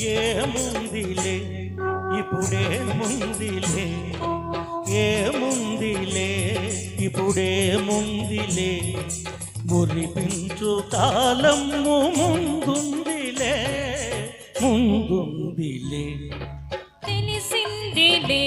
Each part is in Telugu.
ఏముందిలే? ఇప్పుడే ముందిలే. ఏముందిలే? ఇప్పుడే ముందిలే. మురిపించు కాలము ముందుందిలే. ముందుందిలే తెలిసిందిలే తెలిసిందిలే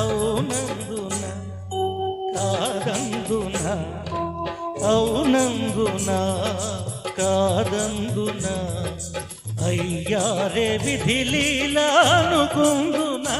అవునందున కాదందున అవునందున కాదందున. అయ్యారే విధి లీలా అనుకుందునా.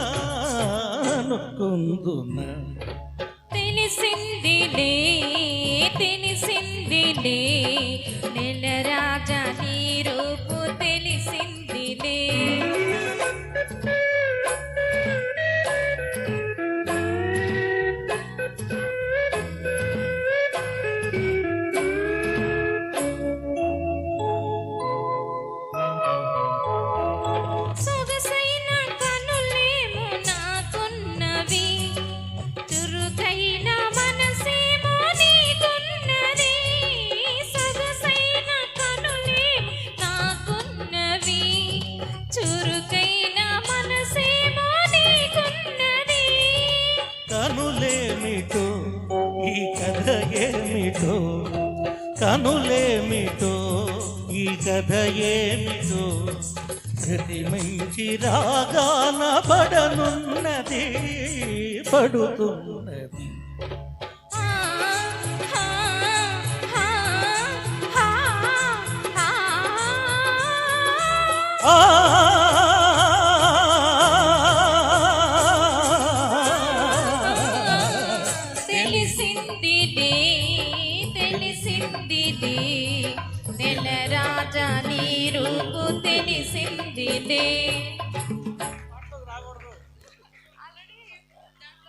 ఏమిటో కనులేమిటో ఈ కథ ఏమిటో ప్రతి మంచి రాగాన పడనున్నది పడుతుంది. తెలిసింది నెల రాజా నీ రూపు తెలిసిందిలే.